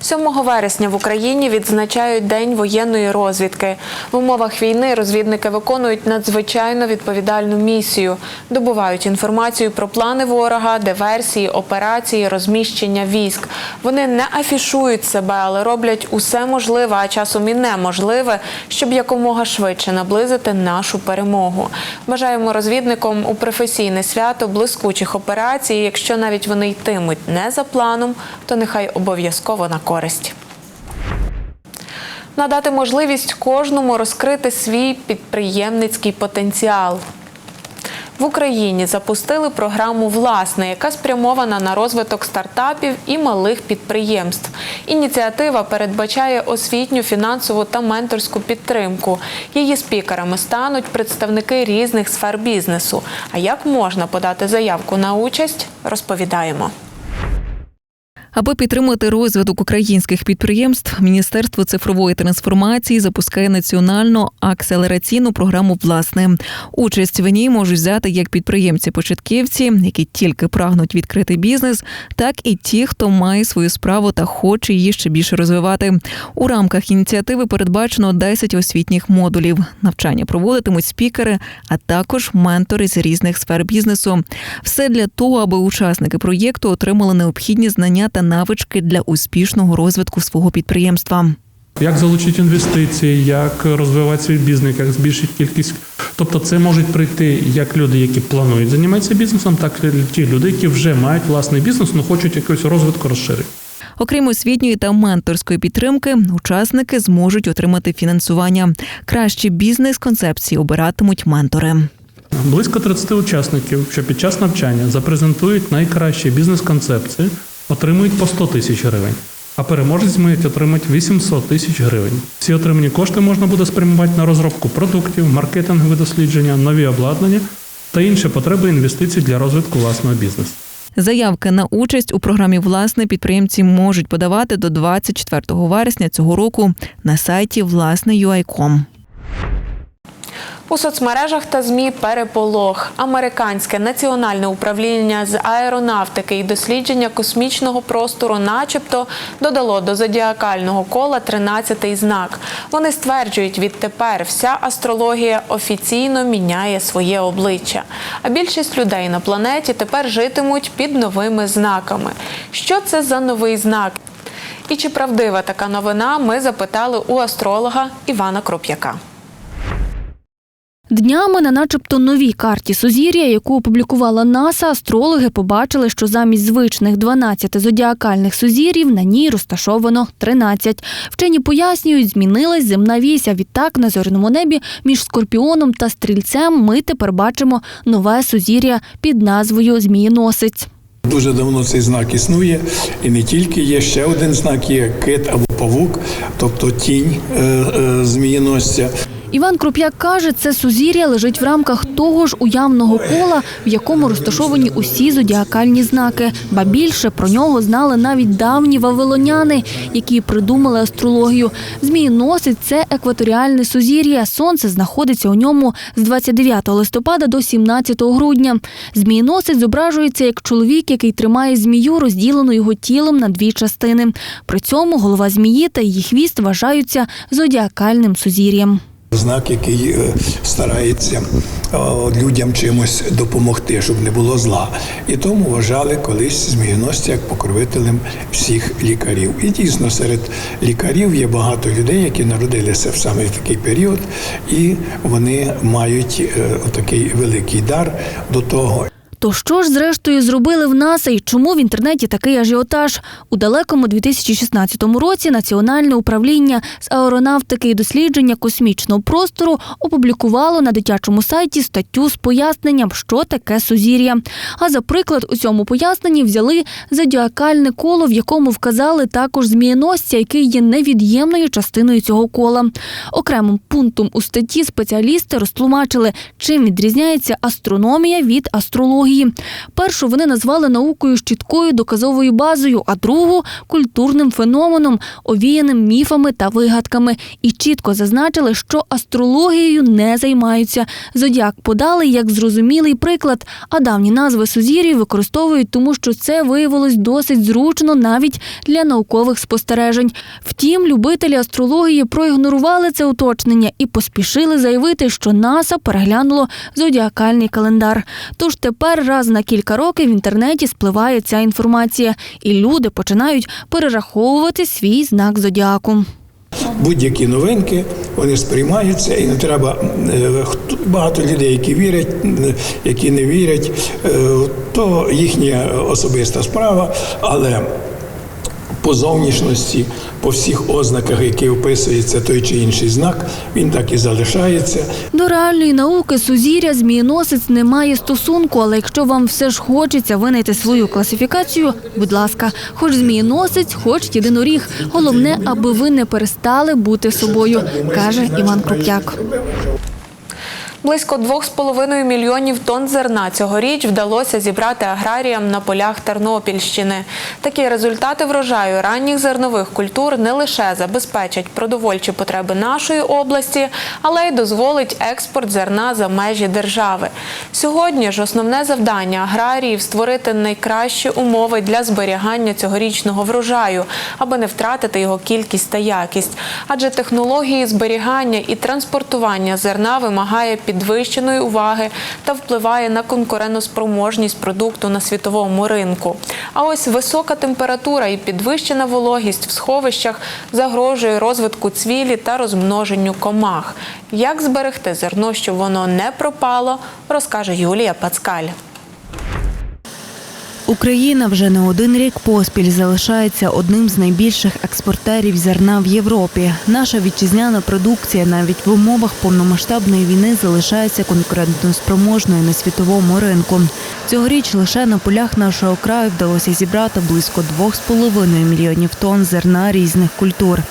7 вересня в Україні відзначають День воєнної розвідки. В умовах війни розвідники виконують надзвичайно відповідальну місію, добувають інформацію про плани ворога, диверсії, операції, розміщення військ. Вони не афішують себе, але роблять усе можливе, а часом і неможливе, щоб якомога швидше наблизити нашу перемогу. Бажаємо розвідникам у професійне свято блискучих операцій. Якщо навіть вони йтимуть не за планом, то нехай обов'язково на користь. Надати можливість кожному розкрити свій підприємницький потенціал. В Україні запустили програму Власне, яка спрямована на розвиток стартапів і малих підприємств. Ініціатива передбачає освітню, фінансову та менторську підтримку. Її спікерами стануть представники різних сфер бізнесу. А як можна подати заявку на участь, розповідаємо. Аби підтримати розвиток українських підприємств, Міністерство цифрової трансформації запускає національну акселераційну програму Власне. Участь в ній можуть взяти як підприємці-початківці, які тільки прагнуть відкрити бізнес, так і ті, хто має свою справу та хоче її ще більше розвивати. У рамках ініціативи передбачено 10 освітніх модулів. Навчання проводитимуть спікери, а також ментори з різних сфер бізнесу. Все для того, аби учасники проєкту отримали необхідні знання та навички для успішного розвитку свого підприємства. Як залучити інвестиції, як розвивати свій бізнес, як збільшити кількість. Тобто, це можуть прийти як люди, які планують займатися бізнесом, так і ті люди, які вже мають власний бізнес, але хочуть якогось розвитку розширити. Окрім освітньої та менторської підтримки, учасники зможуть отримати фінансування. Кращі бізнес-концепції обиратимуть ментори. Близько 30 учасників, що під час навчання запрезентують найкращі бізнес-концепції, отримують по 100 тисяч гривень. А переможець мають отримати 800 тисяч гривень. Всі отримані кошти можна буде спрямувати на розробку продуктів, маркетингові дослідження, нові обладнання та інші потреби інвестицій для розвитку власного бізнесу. Заявки на участь у програмі власне підприємці можуть подавати до 24 вересня цього року на сайті власне.ua.com. У соцмережах та змі переполох. Американське національне управління з аеронавтики і дослідження космічного простору, начебто, додало до зодіакального кола 13-й знак. Вони стверджують, відтепер вся астрологія офіційно міняє своє обличчя. А більшість людей на планеті тепер житимуть під новими знаками. Що це за новий знак? І чи правдива така новина? Ми запитали у астролога Івана Кроп'яка. Днями на начебто новій карті Сузір'я, яку опублікувала НАСА, астрологи побачили, що замість звичних 12 зодіакальних сузір'їв на ній розташовано 13. Вчені пояснюють, змінилась земна вісь, а відтак на зоряному небі між скорпіоном та стрільцем ми тепер бачимо нове сузір'я під назвою Змієносець. Дуже давно цей знак існує, і не тільки є ще один знак, є кит або павук, тобто тінь е, е, змієносця. Іван Круп'як каже, це сузір'я лежить в рамках того ж уявного кола, в якому розташовані усі зодіакальні знаки. Ба більше про нього знали навіть давні вавилоняни, які придумали астрологію. Змієносець – це екваторіальне сузір'я. Сонце знаходиться у ньому з 29 листопада до 17 грудня. Змієносець зображується як чоловік, який тримає змію, розділену його тілом на дві частини. При цьому голова змії та її хвіст вважаються зодіакальним сузір'ям. Знак, який е, старається е, людям чимось допомогти, щоб не було зла. І тому вважали колись змієносця як покровителем всіх лікарів. І дійсно серед лікарів є багато людей, які народилися в саме такий період, і вони мають е, такий великий дар до того. То що ж зрештою зробили в НАСА і чому в інтернеті такий ажіотаж? У далекому 2016 році Національне управління з аеронавтики і дослідження космічного простору опублікувало на дитячому сайті статтю з поясненням, що таке сузір'я. А за приклад у цьому поясненні взяли зодіакальне коло, в якому вказали також змієносця, який є невід'ємною частиною цього кола. Окремим пунктом у статті спеціалісти розтлумачили, чим відрізняється астрономія від астрології. Астрології. Першу вони назвали наукою з чіткою доказовою базою, а другу культурним феноменом, овіяним міфами та вигадками. І чітко зазначили, що астрологією не займаються. Зодіак подали як зрозумілий приклад, а давні назви сузір'їв використовують, тому що це виявилось досить зручно навіть для наукових спостережень. Втім, любителі астрології проігнорували це уточнення і поспішили заявити, що НАСА переглянуло зодіакальний календар. Тож тепер раз на кілька років в інтернеті спливає ця інформація, і люди починають перераховувати свій знак зодіаку. Будь-які новинки вони сприймаються, і не треба е, багато людей, які вірять, е, які не вірять, е, то їхня особиста справа, але по зовнішності, по всіх ознаках, які описується той чи інший знак, він так і залишається. До реальної науки сузір'я змієносець не має стосунку, але якщо вам все ж хочеться винайти свою класифікацію, будь ласка, хоч змієносець, хоч єдиноріг. Головне, аби ви не перестали бути собою, каже Іван Круп'як. Близько 2,5 мільйонів тонн зерна цьогоріч вдалося зібрати аграріям на полях Тернопільщини. Такі результати врожаю ранніх зернових культур не лише забезпечать продовольчі потреби нашої області, але й дозволить експорт зерна за межі держави. Сьогодні ж основне завдання аграріїв створити найкращі умови для зберігання цьогорічного врожаю, аби не втратити його кількість та якість. Адже технології зберігання і транспортування зерна вимагає підвищеної уваги та впливає на конкурентоспроможність продукту на світовому ринку. А ось висока температура і підвищена вологість в сховищах загрожує розвитку цвілі та розмноженню комах. Як зберегти зерно, щоб воно не пропало, розкаже Юлія Пацкаль. Україна вже не один рік поспіль залишається одним з найбільших експортерів зерна в Європі. Наша вітчизняна продукція навіть в умовах повномасштабної війни залишається конкурентноспроможною на світовому ринку. Цьогоріч лише на полях нашого краю вдалося зібрати близько 2,5 мільйонів тонн зерна різних культур.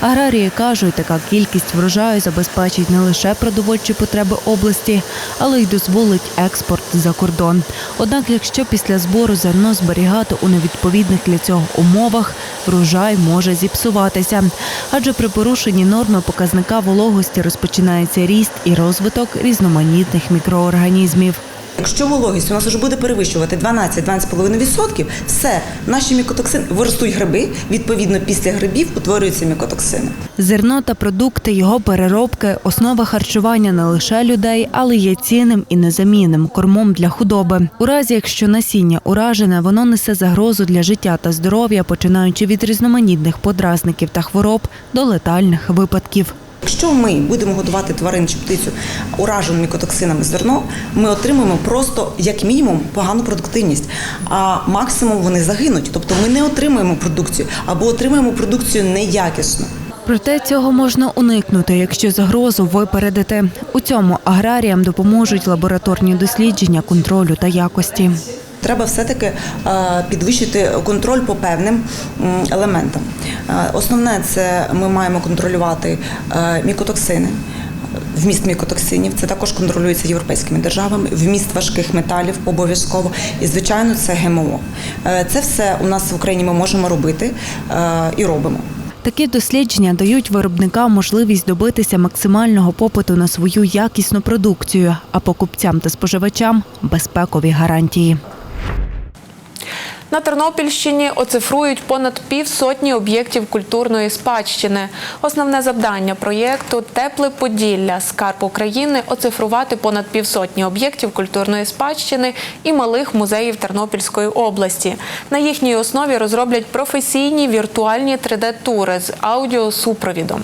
Аграрії кажуть, така кількість врожаю забезпечить не лише продовольчі потреби області, але й дозволить експорт за кордон. Однак, якщо після збору зерно зберігати у невідповідних для цього умовах, врожай може зіпсуватися. Адже при порушенні норми показника вологості розпочинається ріст і розвиток різноманітних мікроорганізмів. Якщо вологість у нас вже буде перевищувати 12-12,5%, все, наші мікотоксини виростуть гриби, відповідно, після грибів утворюються мікотоксини. Зерно та продукти його переробки основа харчування не лише людей, але є цінним і незамінним кормом для худоби. У разі, якщо насіння уражене, воно несе загрозу для життя та здоров'я, починаючи від різноманітних подразників та хвороб до летальних випадків. Якщо ми будемо годувати тварин чи птицю ураженим мікотоксинами зерно, ми отримаємо просто як мінімум погану продуктивність, а максимум вони загинуть. Тобто ми не отримаємо продукцію або отримаємо продукцію неякісну. Проте цього можна уникнути, якщо загрозу випередити. У цьому аграріям допоможуть лабораторні дослідження контролю та якості. Треба все-таки е, підвищити контроль по певним елементам. Е, Основне це ми маємо контролювати е, мікотоксини. Вміст мікотоксинів це також контролюється європейськими державами. Вміст важких металів обов'язково. І звичайно, це ГМО. Це все у нас в Україні ми можемо робити і робимо. Такі дослідження дають виробникам можливість добитися максимального попиту на свою якісну продукцію, а покупцям та споживачам безпекові гарантії. На Тернопільщині оцифрують понад півсотні об'єктів культурної спадщини. Основне завдання проєкту Тепле Поділля Скарб України оцифрувати понад півсотні об'єктів культурної спадщини і малих музеїв Тернопільської області. На їхній основі розроблять професійні віртуальні 3D-тури з аудіосупровідом.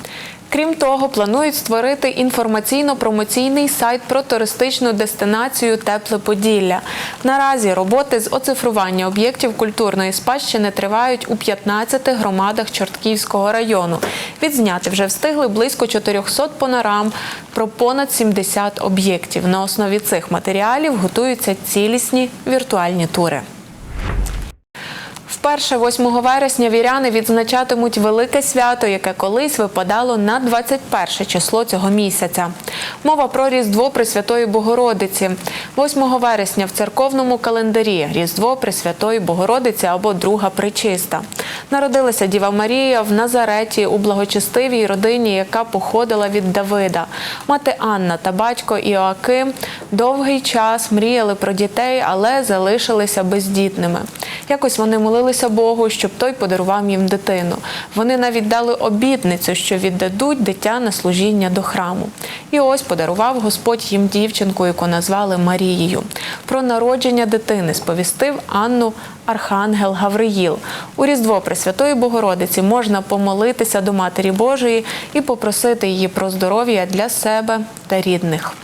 Крім того, планують створити інформаційно-промоційний сайт про туристичну дестинацію Тепле Поділля. Наразі роботи з оцифрування об'єктів культурної спадщини тривають у 15 громадах Чортківського району. Відзняти вже встигли близько 400 панорам про понад 70 об'єктів. На основі цих матеріалів готуються цілісні віртуальні тури. Вперше 8 вересня віряни відзначатимуть велике свято, яке колись випадало на 21 число цього місяця. Мова про Різдво Пресвятої Богородиці. 8 вересня в церковному календарі Різдво Пресвятої Богородиці або Друга Пречиста. Народилася Діва Марія в Назареті у благочестивій родині, яка походила від Давида. Мати Анна та батько Іоаким довгий час мріяли про дітей, але залишилися бездітними. Якось вони молилися Богу, щоб той подарував їм дитину. Вони навіть дали обітницю, що віддадуть дитя на служіння до храму. І ось подарував Господь їм дівчинку, яку назвали Марією. Про народження дитини сповістив Анну Архангел Гавриїл. У Різдво Пресвятої Богородиці можна помолитися до Матері Божої і попросити її про здоров'я для себе та рідних.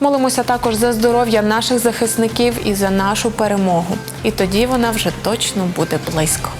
Молимося також за здоров'я наших захисників і за нашу перемогу. І тоді вона вже точно буде близько.